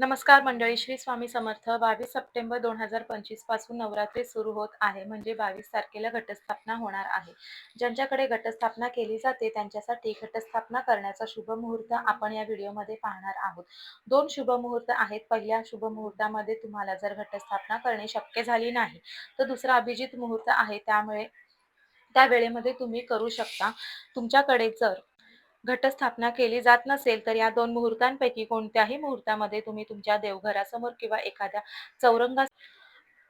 नमस्कार मंडळी श्री स्वामी समर्थ. बावीस सप्टेंबर दोन हजार पंचवीसपासून नवरात्री सुरू होत आहे. म्हणजे बावीस तारखेला घटस्थापना होणार आहे. ज्यांच्याकडे घटस्थापना केली जाते त्यांच्यासाठी घटस्थापना करण्याचा शुभ मुहूर्त आपण या व्हिडिओमध्ये पाहणार आहोत. दोन शुभ मुहूर्त आहेत. पहिल्या शुभ मुहूर्तामध्ये तुम्हाला जर घटस्थापना करणे शक्य झाली नाही तर दुसरा अभिजित मुहूर्त आहे. त्यामुळे त्या वेळेमध्ये तुम्ही करू शकता. तुमच्याकडे जर घटस्थापना केली जात नसेल तर या दोन मुहूर्तांपैकी कोणत्याही मुहूर्तामध्ये तुम्ही तुमच्या देवघरासमोर किंवा एखाद्या चौरंगा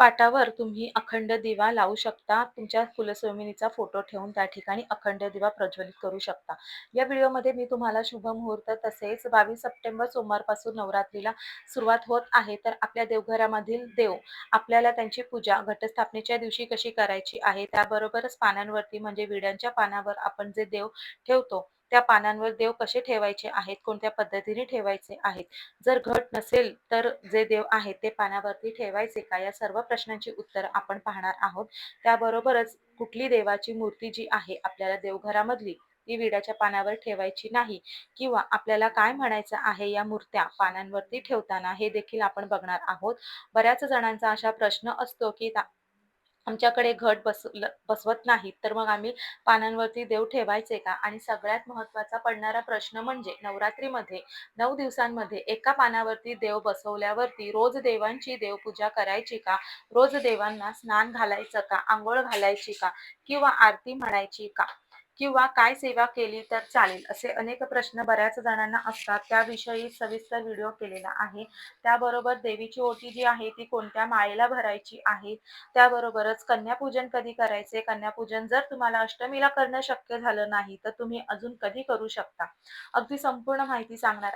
पाटावर तुम्ही अखंड दिवा लावू शकता. तुमच्या कुलस्वामिनीचा फोटो ठेवून त्या ठिकाणी अखंड दिवा प्रज्वलित करू शकता. या व्हिडिओमध्ये मी तुम्हाला शुभ मुहूर्त तसेच बावीस सप्टेंबर सोमवारपासून नवरात्रीला सुरुवात होत आहे. तर आपल्या देवघरामधील देव आपल्याला त्यांची पूजा घटस्थापनेच्या दिवशी कशी करायची आहे त्याबरोबरच पानांवरती म्हणजे विड्यांच्या पानावर आपण जे देव ठेवतो त्या पानांवर देव कसे ठेवायचे आहेत? कोणत्या पद्धतीने ठेवायचे आहेत? जर घट नसेल तर जे देव आहेत ते पानावरती ठेवायचे का? या सर्व प्रश्नांची उत्तर आपण पाहणार आहोत. त्याबरोबरच कुठली देवाची मूर्ती जी आहे आपल्याला देवघरामधली ती विड्याच्या पानावर ठेवायची नाही किंवा आपल्याला काय म्हणायचं आहे या मूर्त्या पानांवरती ठेवताना हे देखील आपण बघणार आहोत. बऱ्याच जणांचा अशा प्रश्न असतो की आमच्याकडे घट बस बसवत नाहीत तर मग आम्ही पानांवरती देव ठेवायचे का? आणि सगळ्यात महत्त्वाचा पडणारा प्रश्न म्हणजे नवरात्रीमध्ये नऊ दिवसांमध्ये एका पानावरती देव बसवल्यावरती रोज देवांची देवपूजा करायची का? रोज देवांना स्नान घालायचं का? आंघोळ घालायची का? किंवा आरती म्हणायची का? किंवा काय सेवा केली तर चालेल असे अनेक प्रश्न बऱ्याच जणांना असतात. त्याविषयी सविस्तर व्हिडिओ केलेला आहे. त्याबरोबर देवीची ओटी जी आहे ती कोणत्या माळेला भरायची आहे? त्याबरोबरच कन्यापूजन कधी करायचे? कन्यापूजन जर तुम्हाला अष्टमीला करणं शक्य झालं नाही तर तुम्ही अजून कधी करू शकता? अगदी संपूर्ण माहिती सांगणार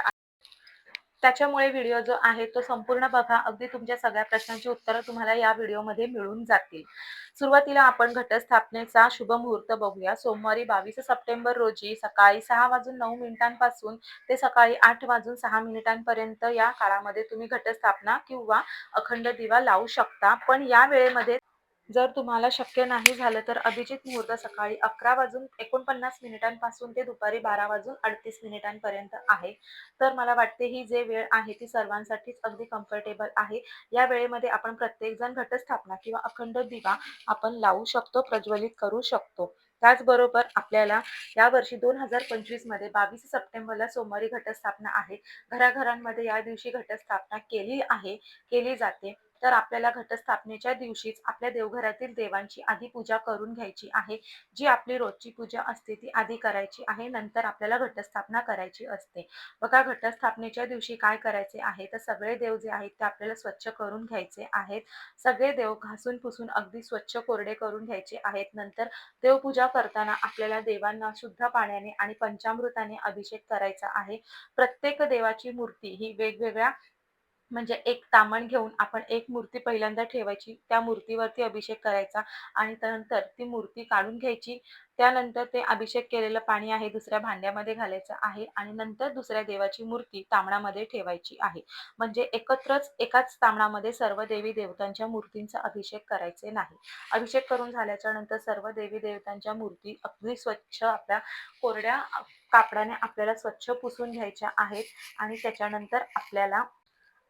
त्याच्यामुळे व्हिडिओ जो आहे तो संपूर्ण बघा. अगदी तुमच्या सगळ्या प्रश्नांची उत्तरं तुम्हाला या व्हिडिओमध्ये मिळून जातील. सुरुवातीला आपण घटस्थापनेचा शुभ मुहूर्त बघूया. सोमवारी बावीस सप्टेंबर रोजी सकाळी सहा वाजून नऊ मिनिटांपासून ते सकाळी आठ वाजून सहा मिनिटांपर्यंत या काळामध्ये तुम्ही घटस्थापना किंवा अखंड दिवा लावू शकता. पण या वेळेमध्ये जर तुम्हाला शक्य नाही झालं तर अभिजित मुहूर्त सकाळी अकरा वाजून एकोणपन्नास मिनिटांपासून ते दुपारी बारा वाजून अडतीस मिनिटांपर्यंत आहे. तर मला वाटते ही जे वेळ आहे ती सर्वांसाठीच अगदी कम्फर्टेबल आहे. या वेळेमध्ये आपण प्रत्येकजण घटस्थापना किंवा अखंड दिवा आपण लावू शकतो प्रज्वलित करू शकतो. त्याचबरोबर आपल्याला यावर्षी दोन हजार पंचवीसमध्ये बावीस सप्टेंबरला सोमवारी घटस्थापना आहे. घराघरांमध्ये या दिवशी घटस्थापना केली आहे केली जाते. तर आपल्याला घटस्थापनेच्या दिवशीच आपल्या देवघरातील देवांची आधी पूजा करून घ्यायची आहे. जी आपली रोजची पूजा असते ती आधी करायची आहे. नंतर आपल्याला घटस्थापना करायची असते. बघा घटस्थापनेच्या दिवशी काय करायचे आहे? तर सगळे देव जे आहेत ते आपल्याला स्वच्छ करून घ्यायचे आहेत. सगळे देव घासून पुसून अगदी स्वच्छ कोरडे करून घ्यायचे आहेत. नंतर देवपूजा करताना आपल्याला देवांना शुद्ध पाण्याने आणि पंचामृताने अभिषेक करायचा आहे. प्रत्येक देवाची मूर्ती ही वेगवेगळ्या म्हणजे एक तामण घेऊन आपण एक मूर्ती पहिल्यांदा ठेवायची त्या मूर्तीवरती अभिषेक करायचा आणि त्यानंतर ती मूर्ती काढून घ्यायची. त्यानंतर ते अभिषेक केलेलं पाणी आहे दुसऱ्या भांड्यामध्ये घालायचं आहे आणि नंतर दुसऱ्या देवाची मूर्ती तांबणामध्ये ठेवायची आहे. म्हणजे एकत्रच एकाच तांबणामध्ये सर्व देवी देवतांच्या मूर्तींचा अभिषेक करायचे नाही. अभिषेक करून झाल्याच्यानंतर सर्व देवी देवतांच्या मूर्ती अगदी स्वच्छ आपल्या कोरड्या कापडाने आपल्याला स्वच्छ पुसून घ्यायच्या आहेत आणि त्याच्यानंतर आपल्याला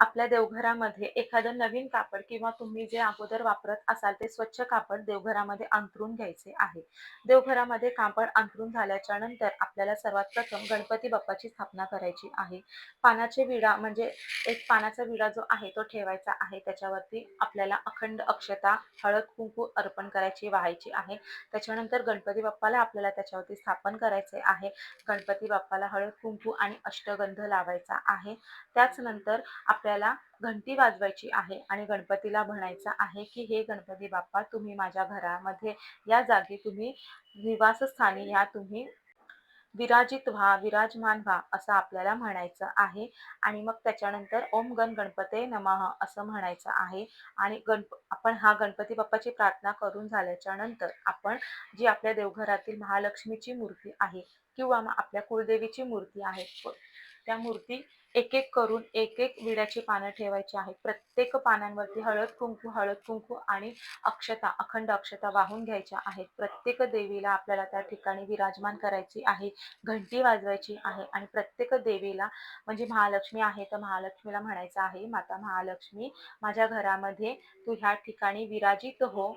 आपल्या देवघरामध्ये एखादं नवीन कापड किंवा तुम्ही जे अगोदर वापरत असाल ते स्वच्छ कापड देवघरामध्ये अंथरून घ्यायचे आहे. देवघरामध्ये कापड अंथरून झाल्याच्यानंतर आपल्याला सर्वात प्रथम गणपती बाप्पाची स्थापना करायची आहे. पानाचे विडा म्हणजे एक पानाचा विडा जो आहे तो ठेवायचा आहे. त्याच्यावरती आपल्याला अखंड अक्षता हळद कुंकू अर्पण करायची वाहायची आहे. त्याच्यानंतर गणपती बाप्पाला आपल्याला त्याच्यावरती स्थापन करायचे आहे. गणपती बाप्पाला हळद कुंकू आणि अष्टगंध लावायचा आहे. त्याच नंतर आपल्या आपल्याला घंटी वाजवायची आहे आणि गणपतीला म्हणायचं आहे की हे गणपती बाप्पा तुम्ही माझ्या घरामध्ये या जागी तुम्ही निवासस्थानी या तुम्ही विराजित व्हा विराजमान व्हा असं आपल्याला म्हणायचं आहे. आणि मग त्याच्यानंतर ओम गण गणपते नमः असं म्हणायचं आहे. आणि गणप आपण हा गणपती बाप्पाची प्रार्थना करून झाल्याच्यानंतर आपण जी आपल्या देवघरातील महालक्ष्मीची मूर्ती आहे किंवा आपल्या कुलदेवीची मूर्ती आहे त्या मूर्ती एक एक करून एक एक विड्याची पानं ठेवायची आहेत. प्रत्येक पानांवरती हळद कुंकू हळद कुंकू आणि अक्षता अखंड अक्षता वाहून घ्यायच्या आहेत. प्रत्येक देवीला आपल्याला त्या ठिकाणी विराजमान करायची आहे घंटी वाजवायची आहे आणि प्रत्येक देवीला म्हणजे महालक्ष्मी आहे तर महालक्ष्मीला म्हणायचं आहे माता महालक्ष्मी माझ्या घरामध्ये तू ह्या ठिकाणी विराजित हो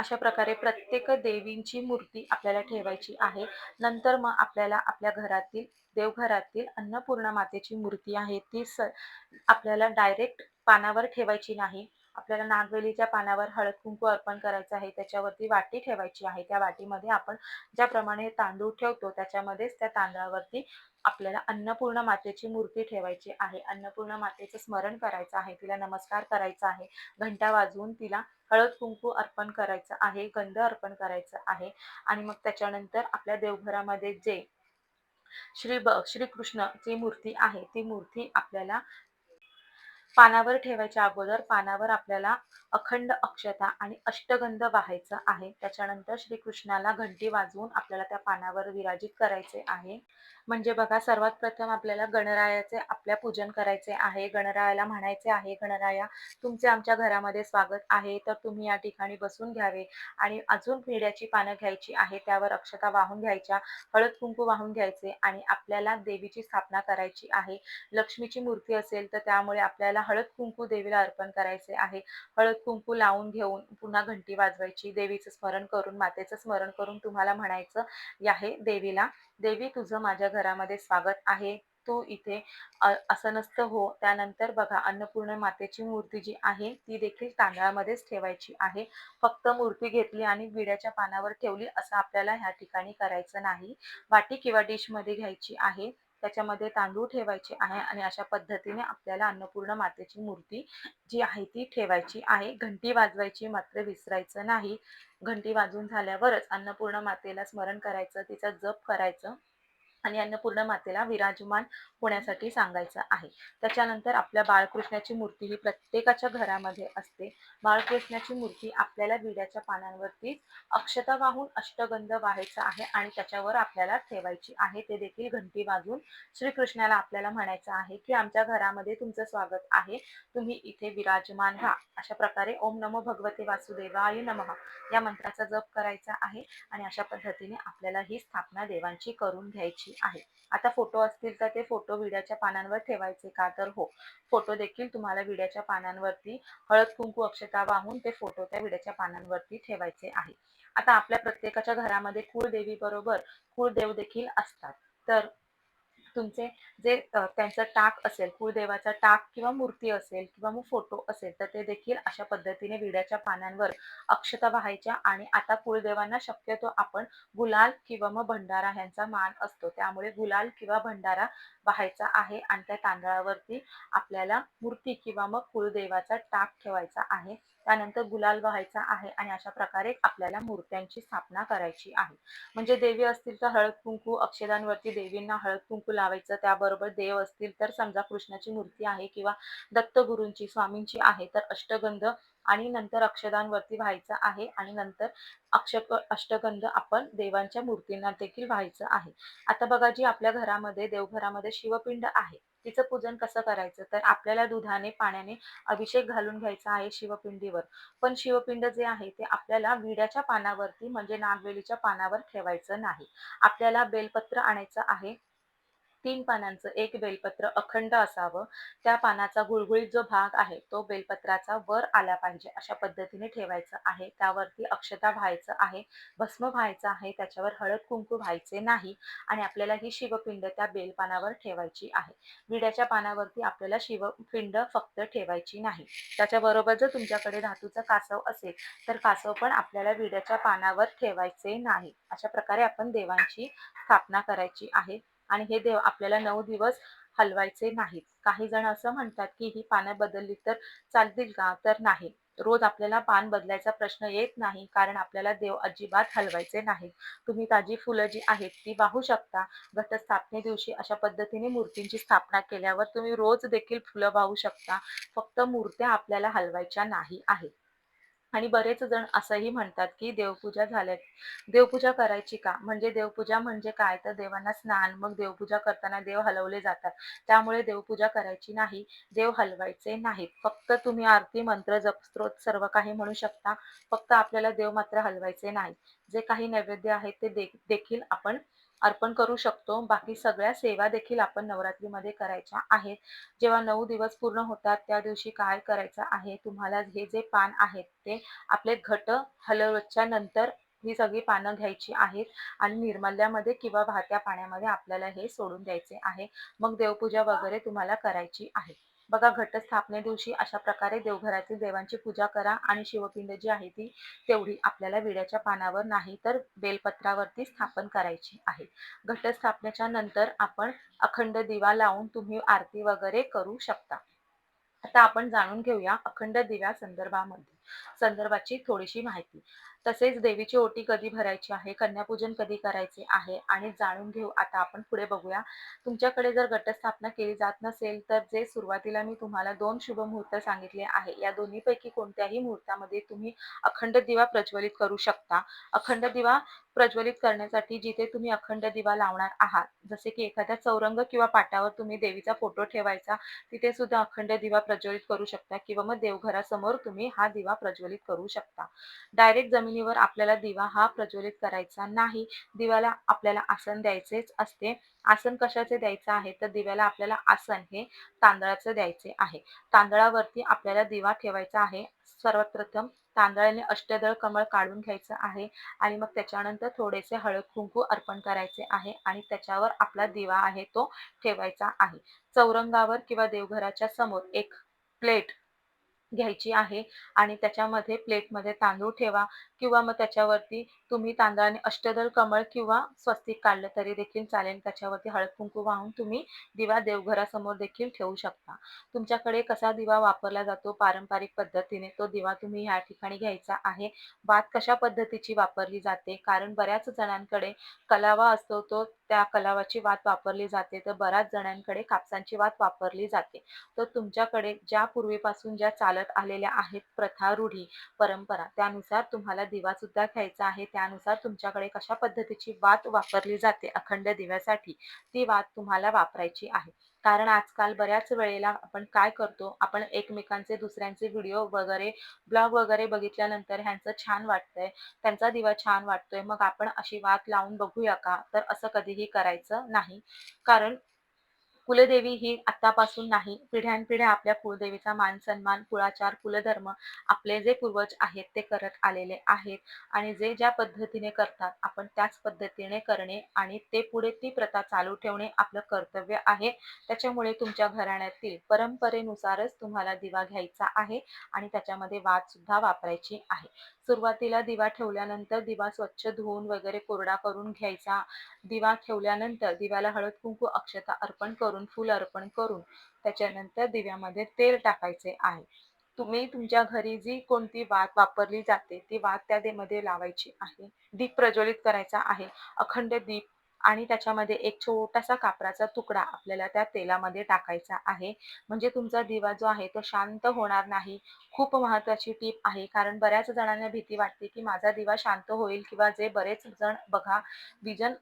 अशा प्रकारे प्रत्येक देवींची मूर्ती आपल्याला ठेवायची आहे. नंतर मग आपल्याला आपल्या घरातील देवघरातील अन्नपूर्णा मातेची मूर्ती आहे. ती स आपल्याला डायरेक्ट पानावर ठेवायची नाही. आपल्याला नागवेलीच्या पानावर हळद कुंकू अर्पण करायचं आहे. त्याच्यावरती वाटी ठेवायची आहे. त्या वाटीमध्ये आपण ज्याप्रमाणे तांदूळ ठेवतो त्याच्यामध्येच त्या तांदळावरती आपल्याला अन्नपूर्ण मातेची मूर्ती ठेवायची आहे. अन्नपूर्ण मातेचं स्मरण करायचं आहे. तिला नमस्कार करायचा आहे. घंटा वाजवून तिला हळद कुंकू अर्पण करायचं आहे गंध अर्पण करायचं आहे. आणि मग त्याच्यानंतर आपल्या देवघरामध्ये जे श्री ब श्रीकृष्णची मूर्ती आहे ती मूर्ती आपल्याला पानावर ठेवायच्या अगोदर पानावर आपल्याला अखंड अक्षता आणि अष्टगंध वाहायचं आहे. त्याच्यानंतर श्रीकृष्णाला घंटी वाजवून आपल्याला त्या पानावर विराजित करायचे आहे. म्हणजे बघा सर्वात प्रथम आपल्याला गणरायाचे आपल्या पूजन करायचे आहे. गणरायाला म्हणायचे आहे गणराया तुमचे आमच्या घरामध्ये स्वागत आहे. तर तुम्ही या ठिकाणी बसून घ्यावे आणि अजून पिढ्याची पानं घ्यायची आहे. त्यावर अक्षता वाहून घ्यायच्या हळद कुंकू वाहून घ्यायचे आणि आपल्याला देवीची स्थापना करायची आहे. लक्ष्मीची मूर्ती असेल तर त्यामुळे आपल्याला हळद कुंकू देवीला अर्पण करायचे आहे. हळद कुंकू लावून घेऊन पुन्हा घंटी वाजवायची. देवीचं स्मरण करून मातेचं स्मरण करून तुम्हाला म्हणायचं आहे देवीला देवी तुझं माझ्या घरामध्ये स्वागत आहे. तू इथे असं नसतं हो. त्यानंतर बघा अन्नपूर्ण मातेची मूर्ती जी आहे ती देखील तांदळामध्येच ठेवायची आहे. फक्त मूर्ती घेतली आणि विड्याच्या पानावर ठेवली असं आपल्याला ह्या ठिकाणी करायचं नाही. वाटी किंवा डिशमध्ये घ्यायची आहे. त्याच्यामध्ये तांदूळ ठेवायचे आहे आणि अशा पद्धतीने आपल्याला अन्नपूर्ण मातेची मूर्ती जी आहे ती ठेवायची आहे. घंटी वाजवायची मात्र विसरायचं नाही. घंटी वाजून झाल्यावरच अन्नपूर्ण मातेला स्मरण करायचं तिचा जप करायचं. आणि अन्नपूर्ण मातेला विराजमान होण्यासाठी सांगायचं आहे. त्याच्यानंतर आपल्या बाळकृष्णाची मूर्ती ही प्रत्येकाच्या घरामध्ये असते. बाळकृष्णाची मूर्ती आपल्याला विड्याच्या पानांवरती अक्षता वाहून अष्टगंध वाहायचा आहे आणि त्याच्यावर आपल्याला ठेवायची आहे. ते देखील घंटी वाजून श्रीकृष्णाला आपल्याला म्हणायचं आहे की आमच्या घरामध्ये तुमचं स्वागत आहे. तुम्ही इथे विराजमान व्हा. अशा प्रकारे ओम नमो भगवते वासुदेवाय नमः या मंत्राचा जप करायचा आहे आणि अशा पद्धतीने आपल्याला ही स्थापना देवांची करून घ्यायची आहे आता फोटो असतील तर ते फोटो विड्याच्या पानांवर ठेवायचे का? तर हो. फोटो देखील तुम्हाला विड्याच्या पानांवरती हळद कुंकू अक्षता वाहून ते फोटो त्या विड्याच्या पानांवरती ठेवायचे आहे. आता आपल्या प्रत्येकाच्या घरामध्ये कुळदेवी बरोबर कुळदेव देखील असतात. तर तुमचे जे त्यांचं टाक असेल कुळदेवाचा टाक किंवा मूर्ती असेल किंवा मग फोटो असेल तर ते देखील अशा पद्धतीने विड्याच्या पानांवर अक्षता वाहायच्या आणि आता कुळदेवांना शक्यतो आपण गुलाल किंवा मग भंडारा ह्यांचा मान असतो. त्यामुळे गुलाल किंवा भंडारा वाहायचा आहे आणि त्या तांदळावरती आपल्याला मूर्ती किंवा मग कुळदेवाचा टाक ठेवायचा आहे. त्यानंतर गुलाल व्हायचा आहे आणि अशा प्रकारे आपल्याला मूर्त्यांची स्थापना करायची आहे. म्हणजे देवी असतील तर हळद कुंकू अक्षदांवरती देवींना हळद कुंकू लावायचं. त्याबरोबर देव असतील तर समजा कृष्णाची मूर्ती आहे किंवा दत्तगुरूंची स्वामींची आहे तर अष्टगंध आणि नंतर अक्षदांवरती व्हायचं आहे आणि नंतर अक्ष अष्टगंध आपण देवांच्या मूर्तींना देखील व्हायचं आहे. आता बघा जी आपल्या घरामध्ये देवघरामध्ये शिवपिंड आहे. तिचं पूजन कसं करायचं? तर आपल्याला दुधाने पाण्याने अभिषेक घालून घ्यायचा आहे शिवपिंडीवर. पण शिवपिंड जे आहे ते आपल्याला विड्याच्या पानावरती म्हणजे नागवेलीच्या पानावर ठेवायचं नाही. आपल्याला बेलपत्र आणायचं आहे. तीन पानांचं एक बेलपत्र अखंड असावं. त्या पानाचा गुळगुळीत जो भाग आहे तो बेलपत्राचा वर आला पाहिजे अशा पद्धतीने ठेवायचं आहे. त्यावरती अक्षता व्हायचं आहे भस्म व्हायचं आहे त्याच्यावर हळद कुंकू व्हायचे नाही आणि आपल्याला ही शिवपिंड त्या बेलपानावर ठेवायची आहे. विड्याच्या पानावरती आपल्याला शिवपिंड फक्त ठेवायची नाही. त्याच्याबरोबर जर तुमच्याकडे धातूचा कासव असेल तर कासव पण आपल्याला विड्याच्या पानावर ठेवायचे नाही. अशा प्रकारे आपण देवांची स्थापना करायची आहे. आणि हे देव आपल्याला नऊ दिवस हलवायचे नाहीत. काही जण असं म्हणतात की ही पानं बदलली तर चालतील का? तर नाही. रोज आपल्याला पान बदलायचा प्रश्न येत नाही कारण आपल्याला देव अजिबात हलवायचे नाही तुम्ही ताजी फुलं जी आहेत ती वाहू शकता. घटस्थापने दिवशी अशा पद्धतीने मूर्तींची स्थापना केल्यावर तुम्ही रोज देखील फुलं वाहू शकता. फक्त मूर्त्या आपल्याला हलवायच्या नाही आहेत. आणि बरेच जण असंही म्हणतात की देवपूजा झाल्या देवपूजा करायची का? म्हणजे देवपूजा म्हणजे काय? तर देवांना स्नान मग देवपूजा करताना देव हलवले जातात. त्यामुळे देवपूजा करायची नाही देव हलवायचे नाहीत. फक्त तुम्ही आरती मंत्र जपस्त्रोत सर्व काही म्हणू शकता. फक्त आपल्याला देव मात्र हलवायचे नाही. जे काही नैवेद्य आहे ते दे- देखील आपण अर्पण करू शकतो. बाकी सगळ्या सेवा देखील आपण नवरात्रीमध्ये करायच्या आहेत. जेव्हा नऊ दिवस पूर्ण होतात त्या दिवशी काय करायचं आहे? तुम्हाला हे जे पान आहेत ते आपले घट हलवच्या नंतर ही सगळी पानं घ्यायची आहेत आणि निर्मल्यामध्ये किंवा वाहत्या पाण्यामध्ये आपल्याला हे सोडून द्यायचे आहे. मग देवपूजा वगैरे तुम्हाला करायची आहे. बघा घटस्थापने दिवशी अशा प्रकारे देवघरातील देवांची पूजा करा आणि शिवपिंड जी आहे ती तेवढी आपल्याला विड्याच्या पानावर नाही तर बेलपत्रावरती स्थापन करायची आहे. घटस्थापनेच्या नंतर आपण अखंड दिवा लावून तुम्ही आरती वगैरे करू शकता. आता आपण जाणून घेऊया अखंड दिव्या संदर्भामध्ये संदर्भाची थोडीशी माहिती. तसेच देवीची ओटी कधी भरायची आहे कन्यापूजन कधी करायचे आहे आणि जाणून घेऊ. आता आपण पुढे बघूया. तुमच्याकडे जर घटस्थापना केली जात नसेल तर जे सुरुवातीला मी तुम्हाला दोन शुभ मुहूर्त सांगितले आहे या दोन्हीपैकी कोणत्याही मुहूर्तामध्ये तुम्ही अखंड दिवा प्रज्वलित करू शकता. अखंड दिवा प्रज्वलित करण्यासाठी जिथे तुम्ही अखंड दिवा लावणार आहात जसे की एखाद्या चौरंग किंवा पाटावर तुम्ही देवीचा फोटो ठेवायचा तिथे सुद्धा अखंड दिवा प्रज्वलित करू शकता किंवा मग देवघरासमोर तुम्ही हा दिवा प्रज्वलित करू शकता. डायरेक्ट जमीन जमिनीवर आपल्याला दिवा हा प्रज्वलित करायचा नाही. दिव्याला आपल्याला आसन द्यायचेच असते. आसन कशाचे द्यायचं आहे? तर दिव्याला आपल्याला आसन हे तांदळाचं द्यायचे आहे. तांदळावरती आपल्याला दिवा ठेवायचा आहे. सर्वात प्रथम तांदळाने अष्टदळ कमळ काढून घ्यायचं आहे आणि मग त्याच्यानंतर थोडेसे हळद कुंकू अर्पण करायचे आहे आणि त्याच्यावर आपला दिवा आहे तो ठेवायचा आहे. चौरंगावर किंवा देवघराच्या समोर एक प्लेट घ्यायची आहे आणि त्याच्यामध्ये प्लेटमध्ये तांदूळ ठेवा किंवा मग त्याच्यावरती तुम्ही तांदळाने अष्टदल कमळ किंवा स्वस्तिक काढलं तरी देखील चालेल. त्याच्यावरती हळद कुंकू वाहून तुम्ही दिवा देवघरासमोर देखील ठेवू शकता. तुमच्याकडे कसा दिवा वापरला जातो पारंपरिक पद्धतीने? तो दिवा तुम्ही ह्या ठिकाणी घ्यायचा आहे. वात कशा पद्धतीची वापरली जाते? कारण बऱ्याच जणांकडे कलावा असतो तो त्या कलावाची वात वापरली जाते. तर बऱ्याच जणांकडे कापसांची वात वापरली जाते. तर तुमच्याकडे ज्या पूर्वीपासून ज्या चालत आलेल्या आहेत प्रथा रूढी परंपरा त्यानुसार तुम्हाला दिवा सुद्धा घ्यायचा आहे. त्या त्यानुसार तुमच्याकडे कशा पद्धतीची वात वापरली जाते अखंड दिव्यासाठी ती वात तुम्हाला वापरायची आहे. कारण आजकाल बऱ्याच वेळेला आपण काय करतो आपण एकमेकांचे दुसऱ्यांचे व्हिडिओ वगैरे ब्लॉग वगैरे बघितल्यानंतर ह्यांचं छान वाटतंय त्यांचा दिवा छान वाटतोय मग आपण अशी वात लावून बघूया का? तर असं कधीही करायचं नाही. कारण कुलदेवी ही आतापासून नाही. पिढ्यानपिढ्या आपल्या कुलदेवीचा मान सन्मान कुळाचार कुलधर्म आपले जे पूर्वज आहेत ते करत आलेले आहेत. आणि जे ज्या पद्धतीने करतात आपण त्याच पद्धतीने करणे आणि ते पुढे ती प्रथा चालू ठेवणे आपलं कर्तव्य आहे. त्याच्यामुळे तुमच्या घराण्यातील परंपरेनुसारच तुम्हाला दिवा घ्यायचा आहे आणि त्याच्यामध्ये वाद सुद्धा वापरायची आहे. सुरुवातीला दिवा ठेवल्यानंतर दिवा स्वच्छ धुवून वगैरे कोरडा करून घ्यायचा. दिवा ठेवल्यानंतर दिव्याला हळद कुंकू अक्षता अर्पण करून फुल अर्पण करून त्याच्यानंतर दिव्यामध्ये तेल टाकायचे आहे. तुम्ही तुमच्या घरी जी कोणती वात वापरली जाते ती वात त्या दे- मध्ये लावायची आहे. दीप प्रज्वलित करायचा आहे. अखंड दीप आणि त्याच्यामध्ये एक छोटासा कापराचा तुकडा आपल्याला त्या तेलामध्ये टाकायचा आहे. म्हणजे तुमचा दिवा जो आहे तो शांत होणार नाही. खूप महत्वाची टीप आहे. कारण बऱ्याच जणांना भीती वाटते की माझा दिवा शांत होईल किंवा जे बरेच जण बघा विजन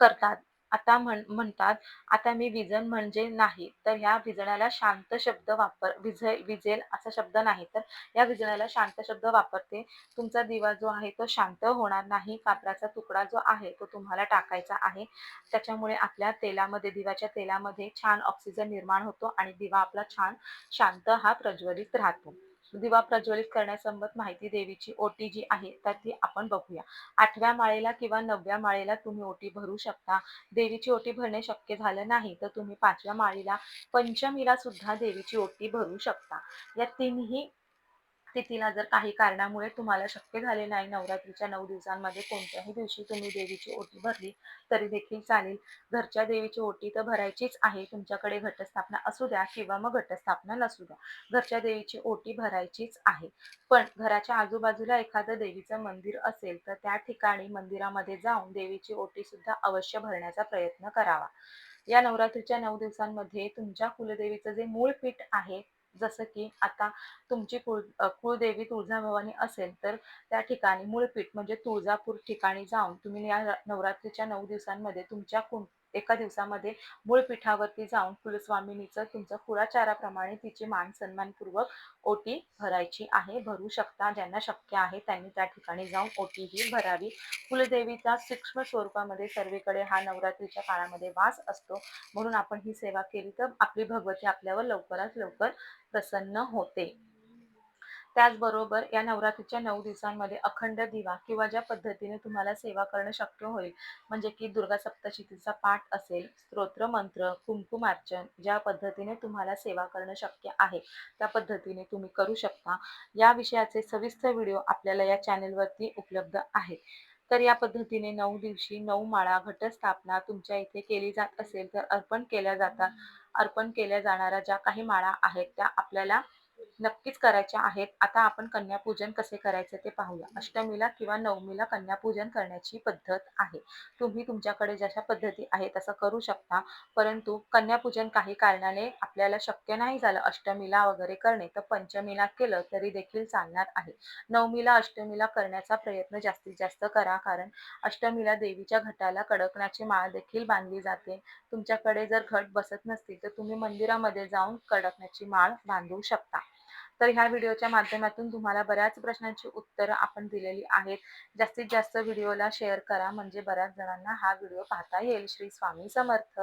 करतात. आता म्हण म्हणतात आता मी विजन म्हणजे नाही. तर ह्या विजण्याला शांत शब्द वापर विझ विजेल असा शब्द नाही. तर या विजण्याला शांत शब्द वापरते. तुमचा दिवा जो आहे तो शांत होणार नाही. कापराचा तुकडा जो आहे तो तुम्हाला टाकायचा आहे. त्याच्यामुळे आपल्या तेलामध्ये दिव्याच्या तेलामध्ये छान ऑक्सिजन निर्माण होतो आणि दिवा आपला छान शांत हा प्रज्वलित राहतो. दिवा प्रज्वलित करण्यासंबत माहिती देवीची ओटी जी आहे तर ती आपण बघूया. आठव्या माळेला किंवा नवव्या माळेला तुम्ही ओटी भरू शकता. देवीची ओटी भरणे शक्य झालं नाही तर तुम्ही पाचव्या माळेला पंचमीला सुद्धा देवीची ओटी भरू शकता. या तिन्ही तिथीला जर काही कारणामुळे तुम्हाला शक्य झाले नाही नवरात्रीच्या नऊ दिवसांमध्ये कोणत्याही दिवशी तुम्ही देवीची ओटी भरली तरी देखील चालेल. घरच्या देवीची ओटी तर भरायचीच आहे तुमच्याकडे घटस्थापना असू द्या किंवा मग घटस्थापना नसू द्या. घरच्या देवीची ओटी भरायचीच आहे. पण घराच्या आजूबाजूला एखादं देवीचं मंदिर असेल तर त्या ठिकाणी मंदिरामध्ये जाऊन देवीची ओटी सुद्धा अवश्य भरण्याचा प्रयत्न करावा. या नवरात्रीच्या नऊ दिवसांमध्ये तुमच्या कुलदेवीचं जे मूळ पीठ आहे जसं की आता तुमची कुळ कुळदेवी तुळजाभवानी असेल तर त्या ठिकाणी मूळपीठ म्हणजे तुळजापूर ठिकाणी जाऊन तुम्ही या नवरात्रीच्या नऊ दिवसांमध्ये तुमच्या कुं एका दिवसामध्ये मूळ पीठावरती जाऊन कुलस्वामिनीचं तुमचं कुळाचाराप्रमाणे तिची मान सन्मानपूर्वक ओटी भरायची आहे. भरू शकता ज्यांना शक्य आहे त्यांनी त्या ठिकाणी जाऊन ओटी ही भरावी. कुलदेवीचा सूक्ष्म स्वरूपामध्ये सर्वीकडे हा नवरात्रीच्या काळामध्ये वास असतो. म्हणून आपण ही सेवा केली तर आपली भगवती आपल्यावर लवकरात लवकर प्रसन्न होते. त्याचबरोबर या नवरात्रीच्या नऊ दिवसांमध्ये अखंड दिवा किंवा ज्या पद्धतीने तुम्हाला सेवा करणं शक्य होईल म्हणजे की दुर्गा सप्तशतीचा पाठ असेल स्तोत्र मंत्र कुंकुमार्चन ज्या पद्धतीने तुम्हाला सेवा करणं शक्य आहे त्या पद्धतीने तुम्ही करू शकता. या विषयाचे सविस्तर व्हिडिओ आपल्याला या चॅनेलवरती उपलब्ध आहेत. तर या पद्धतीने नऊ दिवशी नऊ माळा घटस्थापना तुमच्या इथे केली जात असेल तर अर्पण केल्या जातात अर्पण केल्या जाणाऱ्या ज्या काही माळा आहेत त्या आपल्याला नक्कीच करायच्या आहेत. आता आपण कन्यापूजन कसे करायचे ते पाहूया. अष्टमीला किंवा नवमीला कन्यापूजन करण्याची पद्धत आहे. तुम्ही तुमच्याकडे जशा पद्धती आहे तसं करू शकता. परंतु कन्यापूजन काही कारणाने आपल्याला शक्य नाही झालं अष्टमीला वगैरे करणे तर पंचमीला केलं तरी देखील चालणार आहे. नवमीला अष्टमीला करण्याचा प्रयत्न जास्तीत जास्त करा कारण अष्टमीला देवीच्या घटाला कडकणाची माळ देखील बांधली जाते. तुमच्याकडे जर घट बसत नसतील तर तुम्ही मंदिरामध्ये जाऊन कडकण्याची माळ बांधू शकता. तर ह्या व्हिडिओच्या माध्यमातून तुम्हाला बऱ्याच प्रश्नांची उत्तरं आपण दिलेली आहेत. जास्तीत जास्त व्हिडिओला शेअर करा म्हणजे बऱ्याच जणांना हा व्हिडिओ पाहता येईल. श्री स्वामी समर्थ.